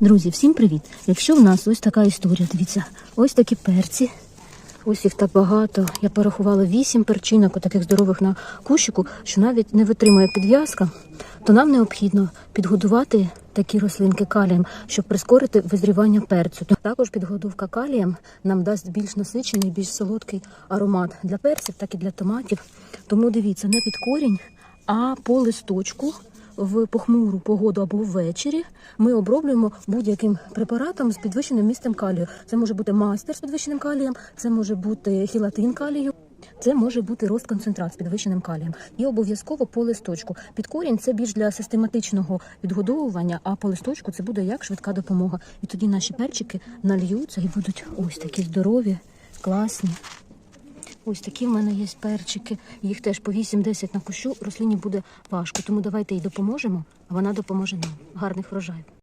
Друзі, всім привіт! Якщо в нас ось така історія, дивіться, ось такі перці. Ось їх так багато. Я порахувала вісім перчинок, таких здорових на кущику, що навіть не витримує підв'язка, то нам необхідно підгодувати такі рослинки калієм, щоб прискорити визрівання перцю. Також підгодовка калієм нам дасть більш насичений, більш солодкий аромат для перців, так і для томатів. Тому дивіться, не під корінь, а по листочку в похмуру погоду або ввечері ми оброблюємо будь-яким препаратом з підвищеним містом калію. Це може бути мастер з підвищеним калієм, це може бути хілатин калію. Це може бути розконцентрат з підвищеним калієм. І обов'язково по листочку. Під корінь це більш для систематичного відгодовування, а по листочку це буде як швидка допомога. І тоді наші перчики нальються і будуть ось такі здорові, класні. Ось такі в мене є перчики. Їх теж по 8-10 на кущу. Рослині буде важко. Тому давайте їй допоможемо, а вона допоможе нам. Гарних врожаїв.